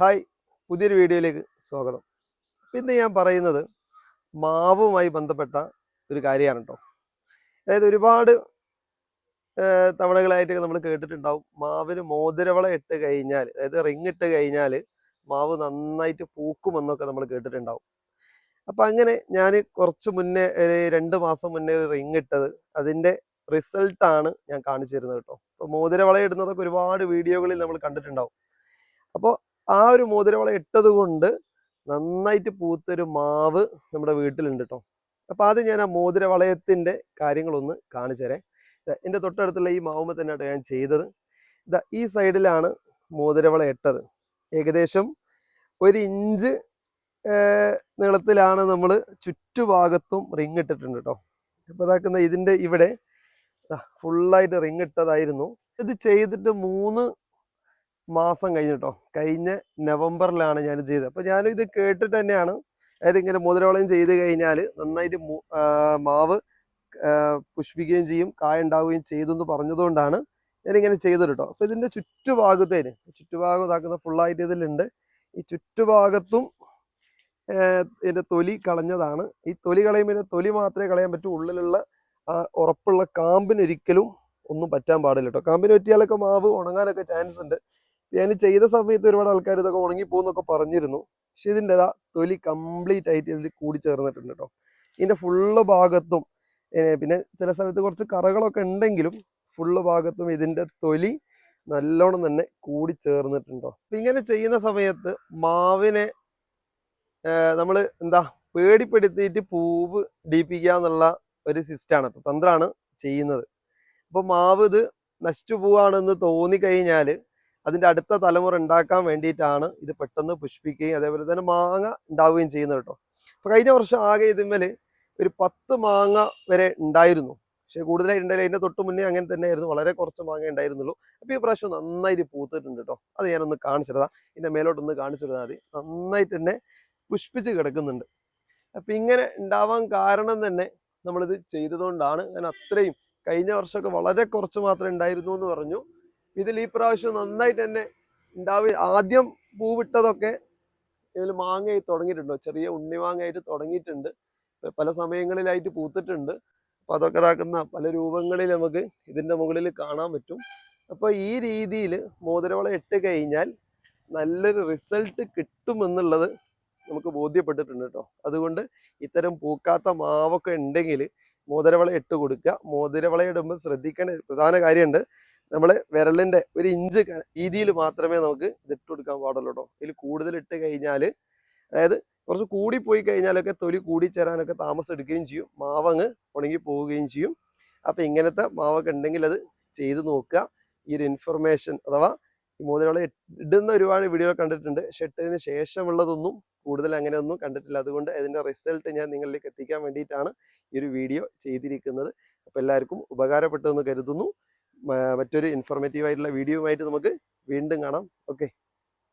Hi പുതിയൊരു വീഡിയോയിലേക്ക് സ്വാഗതം. ഇന്ന് ഞാൻ പറയുന്നത് മാവുമായി ബന്ധപ്പെട്ട ഒരു കാര്യമാണ് കേട്ടോ. അതായത് ഒരുപാട് തവണകളായിട്ട് നമ്മൾ കേട്ടിട്ടുണ്ടാവും മാവിന് മോതിരവള ഇട്ട് കഴിഞ്ഞാൽ അതായത് റിങ് ഇട്ട് കഴിഞ്ഞാൽ മാവ് നന്നായിട്ട് പൂക്കുമെന്നൊക്കെ നമ്മൾ കേട്ടിട്ടുണ്ടാവും. അപ്പം അങ്ങനെ ഞാൻ കുറച്ച് മുന്നേ ഒരു രണ്ട് മാസം മുന്നേ ഒരു റിങ് ഇട്ടത് അതിന്റെ റിസൾട്ടാണ് ഞാൻ കാണിച്ചു തരുന്നത് കേട്ടോ. അപ്പോൾ മോതിരവള ഇടുന്നതൊക്കെ ഒരുപാട് വീഡിയോകളിൽ നമ്മൾ കണ്ടിട്ടുണ്ടാവും. അപ്പോൾ ആ ഒരു മോതിരവള ഇട്ടത് കൊണ്ട് നന്നായിട്ട് പൂത്തൊരു മാവ് നമ്മുടെ വീട്ടിലുണ്ട് കേട്ടോ അപ്പോൾ ആദ്യം ഞാൻ ആ മോതിരവളയത്തിന്റെ കാര്യങ്ങളൊന്ന് കാണിച്ചു തരാം. എന്റെ തൊട്ടടുത്തുള്ള ഈ മാവുമ്പ തന്നെ ഞാൻ ചെയ്തത്. ഇതാ ഈ സൈഡിലാണ് മോതിരവള ഇട്ടത്. ഏകദേശം ഒരു ഇഞ്ച് നീളത്തിലാണ് നമ്മൾ ചുറ്റുഭാഗത്തും റിങ് ഇട്ടിട്ടുണ്ട് കേട്ടോ അപ്പോൾ ഇതാക്കുന്ന ഇതിന്റെ ഇവിടെ ഫുള്ളായിട്ട് റിങ് ഇട്ടതായിരുന്നു. ഇത് ചെയ്തിട്ട് മൂന്ന് മാസം കഴിഞ്ഞിട്ടോ. കഴിഞ്ഞ നവംബറിലാണ് ഞാൻ ചെയ്തത്. അപ്പോൾ ഞാൻ ഇത് കേട്ടിട്ട് തന്നെയാണ്. അതായത് ഇങ്ങനെ മോതിരവളയം ചെയ്ത് കഴിഞ്ഞാൽ നന്നായിട്ട് മാവ് പുഷ്പിക്കുകയും ചെയ്യും കായ ഉണ്ടാവുകയും ചെയ്തു എന്ന് പറഞ്ഞതുകൊണ്ടാണ് ഞാനിങ്ങനെ ചെയ്തത് കേട്ടോ അപ്പോൾ ഇതിന്റെ ചുറ്റുഭാഗത്തേന് ചുറ്റുഭാഗം ഇതാക്കുന്ന ഫുള്ളായിട്ട് ഇതിലുണ്ട്. ഈ ചുറ്റുഭാഗത്തും ഇതിന്റെ തൊലി കളഞ്ഞതാണ്. ഈ തൊലി കളയുമ്പോൾ തൊലി മാത്രമേ കളയാൻ പറ്റൂ. ഉള്ളിലുള്ള ഉറപ്പുള്ള കാമ്പിനൊരിക്കലും ഒന്നും പറ്റാൻ പാടില്ല കേട്ടോ കാമ്പിന് പറ്റിയാലൊക്കെ മാവ് ഉണങ്ങാനൊക്കെ ചാൻസ് ഉണ്ട്. ഞാൻ ചെയ്ത സമയത്ത് ഒരുപാട് ആൾക്കാർ ഇതൊക്കെ ഉണങ്ങി പോകുന്നൊക്കെ പറഞ്ഞിരുന്നു. പക്ഷെ ഇതിന്റെ ഇതാ തൊലി കംപ്ലീറ്റ് ആയിട്ട് ഇതിൽ കൂടി ചേർന്നിട്ടുണ്ട് കേട്ടോ ഇതിന്റെ ഫുള്ള് ഭാഗത്തും പിന്നെ ചില സ്ഥലത്ത് കുറച്ച് കറകളൊക്കെ ഉണ്ടെങ്കിലും ഫുള്ള് ഭാഗത്തും ഇതിന്റെ തൊലി നല്ലോണം തന്നെ കൂടി ചേർന്നിട്ടുണ്ടോ അപ്പൊ ഇങ്ങനെ ചെയ്യുന്ന സമയത്ത് മാവിനെ നമ്മൾ എന്താ പേടിപ്പെടുത്തിയിട്ട് പൂവ് ഡീപ്പിക്കുക എന്നുള്ള ഒരു സിസ്റ്റമാണ് തന്ത്രമാണ് ചെയ്യുന്നത്. അപ്പോൾ മാവ് ഇത് നശിച്ചു പോവാണെന്ന് തോന്നിക്കഴിഞ്ഞാൽ അതിന്റെ അടുത്ത തലമുറ ഉണ്ടാക്കാൻ വേണ്ടിയിട്ടാണ് ഇത് പെട്ടെന്ന് പുഷ്പിക്കുകയും അതേപോലെ തന്നെ മാങ്ങ ഉണ്ടാവുകയും ചെയ്യുന്നത് കേട്ടോ. അപ്പൊ കഴിഞ്ഞ വർഷം ആകെ ഇതിന്മേൽ ഒരു പത്ത് മാങ്ങ വരെ ഉണ്ടായിരുന്നു. പക്ഷെ കൂടുതലായിട്ട് അതിന്റെ തൊട്ട് മുന്നേ അങ്ങനെ തന്നെയായിരുന്നു. വളരെ കുറച്ച് മാങ്ങ ഉണ്ടായിരുന്നുള്ളൂ. അപ്പോൾ ഈ പ്രാവശ്യം നന്നായിട്ട് പൂത്തിട്ടുണ്ട് കേട്ടോ. അത് ഞാനൊന്ന് കാണിച്ചിരുതാ ഇതിന്റെ മേലോട്ടൊന്ന് കാണിച്ചിരുന്നാൽ മതി. നന്നായിട്ട് തന്നെ പുഷ്പിച്ച് കിടക്കുന്നുണ്ട്. അപ്പൊ ഇങ്ങനെ ഉണ്ടാവാൻ കാരണം തന്നെ നമ്മളിത് ചെയ്തതുകൊണ്ടാണ് ഞാൻ അത്രയും കഴിഞ്ഞ വർഷമൊക്കെ വളരെ കുറച്ച് മാത്രമേ ഉണ്ടായിരുന്നു എന്ന് പറഞ്ഞു. ഇതിൽ ഈ പ്രാവശ്യം നന്നായിട്ട് തന്നെ ഉണ്ടാവുക ആദ്യം പൂവിട്ടതൊക്കെ ഇതിൽ മാങ്ങയായി തുടങ്ങിയിട്ടുണ്ടോ. ചെറിയ ഉണ്ണിമാങ്ങയായിട്ട് തുടങ്ങിയിട്ടുണ്ട്. പല സമയങ്ങളിലായിട്ട് പൂത്തിട്ടുണ്ട്. അപ്പോൾ അതൊക്കെ ഇതാക്കുന്ന പല രൂപങ്ങളിൽ നമുക്ക് ഇതിന്റെ മുകളിൽ കാണാൻ പറ്റും. അപ്പോൾ ഈ രീതിയിൽ മോതിരവള ഇട്ട് കഴിഞ്ഞാൽ നല്ലൊരു റിസൾട്ട് കിട്ടുമെന്നുള്ളത് നമുക്ക് ബോധ്യപ്പെട്ടിട്ടുണ്ട് കേട്ടോ. അതുകൊണ്ട് ഇത്തരം പൂക്കാത്ത മാവൊക്കെ ഉണ്ടെങ്കിൽ മോതിരവള ഇട്ട് കൊടുക്കുക. മോതിരവള ഇടുമ്പോൾ ശ്രദ്ധിക്കേണ്ട പ്രധാന കാര്യമുണ്ട്. നമ്മൾ വിരലിന്റെ ഒരു ഇഞ്ച് രീതിയിൽ മാത്രമേ നമുക്ക് ഇതിട്ട് കൊടുക്കാൻ പാടുള്ളൂ കേട്ടോ ഇതിൽ കൂടുതൽ ഇട്ട് കഴിഞ്ഞാൽ അതായത് കുറച്ച് കൂടി പോയി കഴിഞ്ഞാലൊക്കെ തൊലി കൂടി ചേരാനൊക്കെ താമസം എടുക്കുകയും ചെയ്യും. മാവങ്ങ് ഉണങ്ങി പോവുകയും ചെയ്യും. അപ്പം ഇങ്ങനത്തെ മാവൊക്കെ ഉണ്ടെങ്കിൽ അത് ചെയ്ത് നോക്കുക. ഈ ഒരു ഇൻഫർമേഷൻ അഥവാ ഈ മോതിരവള ഇടുന്ന ഒരുപാട് വീഡിയോ കണ്ടിട്ടുണ്ട്. പക്ഷെ ഇട്ടതിന് ശേഷമുള്ളതൊന്നും കൂടുതൽ അങ്ങനെ ഒന്നും കണ്ടിട്ടില്ല. അതുകൊണ്ട് അതിന്റെ റിസൾട്ട് ഞാൻ നിങ്ങളിലേക്ക് എത്തിക്കാൻ വേണ്ടിയിട്ടാണ് ഈ ഒരു വീഡിയോ ചെയ്തിരിക്കുന്നത്. അപ്പോൾ എല്ലാവർക്കും ഉപകാരപ്പെട്ടു എന്ന് കരുതുന്നു. മറ്റൊരു ഇൻഫോർമേറ്റീവ് ആയിട്ടുള്ള വീഡിയോയുമായിട്ട് നമുക്ക് വീണ്ടും കാണാം. ഓക്കെ